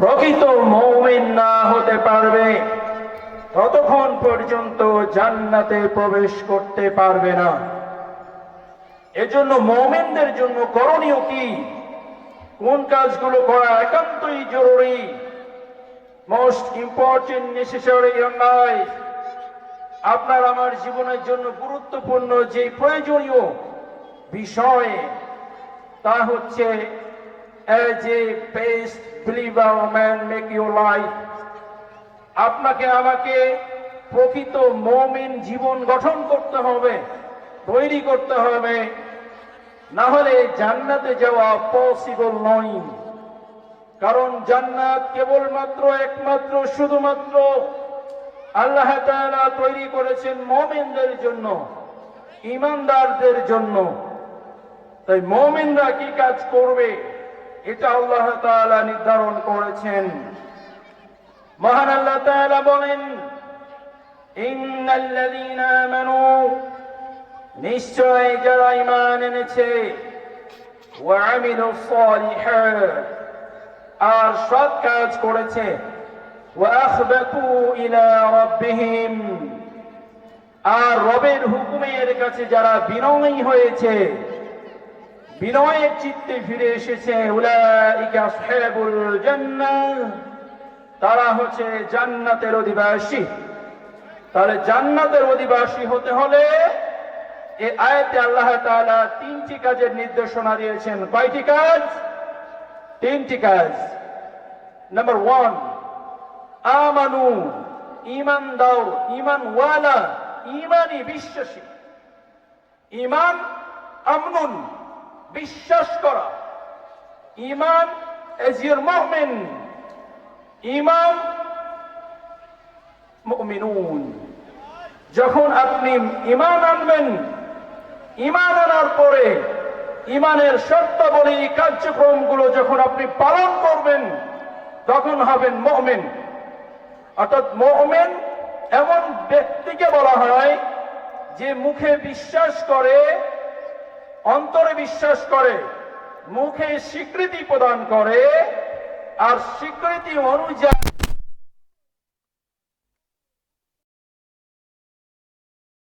প্রকৃত মৌমিন না হতে পারবে, ততক্ষণ পর্যন্ত জান্নাতে প্রবেশ করতে পারবে না। এজন্য মৌমিনদের জন্য করণীয় কি? কোন কাজগুলো করা একান্তই জরুরি? মোস্ট ইম্পর্টেন্ট নেসেসারি লাইফ আপনার আমার জীবনের জন্য গুরুত্বপূর্ণ যে প্রয়োজনীয় বিষয়, তা হচ্ছে as a best believer man make your life আপনাকে, আমাকে প্রকৃত মমিন জীবন গঠন করতে হবে, তৈরি করতে হবে। না হলে জান্নাতে যাওয়া পসিবল নয়। কারণ জান্নাত কেবলমাত্র, একমাত্র, শুধুমাত্র আল্লাহ তৈরি করেছেন মমিনদের জন্য, ইমানদারদের জন্য। তাই মমিনরা কি কাজ করবে? এটা আল্লাহ তাআলা নির্ধারণ করেছেন। মহান আল্লাহ তাআলা বলেন, ইন্নাল্লাযীনা আমানু, নিশ্চয় যারা ঈমান এনেছে, ওয়া আমিলুস সালিহাত, আর সৎ কাজ করেছে, ওয়া আখবাতু ইলা রাব্বিহিম, আর রবের হুকুমের কাছে যারা বিনয়ী হয়েছে বিনয়ের চিত্তে ফিরে এসেছে তারা হচ্ছে জান্নাতের অধিবাসী। তাহলে জান্নাতের অধিবাসী হতে হলে এ আয়াতে আল্লাহ তাআলা তিনটি কাজের নির্দেশনা দিয়েছেন। কয়টি কাজ? তিনটি কাজ। নাম্বার ওয়ান আমানু ইমান দাও ইমান ওয়ালা ইমানই বিশ্বাসী। ইমান আমনুন। বিশ্বাস করা। ইমান এজ ইউর মুমিন ইমান, মুমিনুন। যখন আপনি ইমান আনবেন ইমান আনার পরে ইমানের শর্তাবলী, কার্যক্রমগুলো যখন আপনি পালন করবেন, তখন হবেন মহমেন অর্থাৎ মহমেন এমন ব্যক্তিকে বলা হয় যে মুখে বিশ্বাস করে অন্তরে বিশ্বাস করে মুখে স্বীকৃতি প্রদান করে আর স্বীকৃতি অনুযায়ী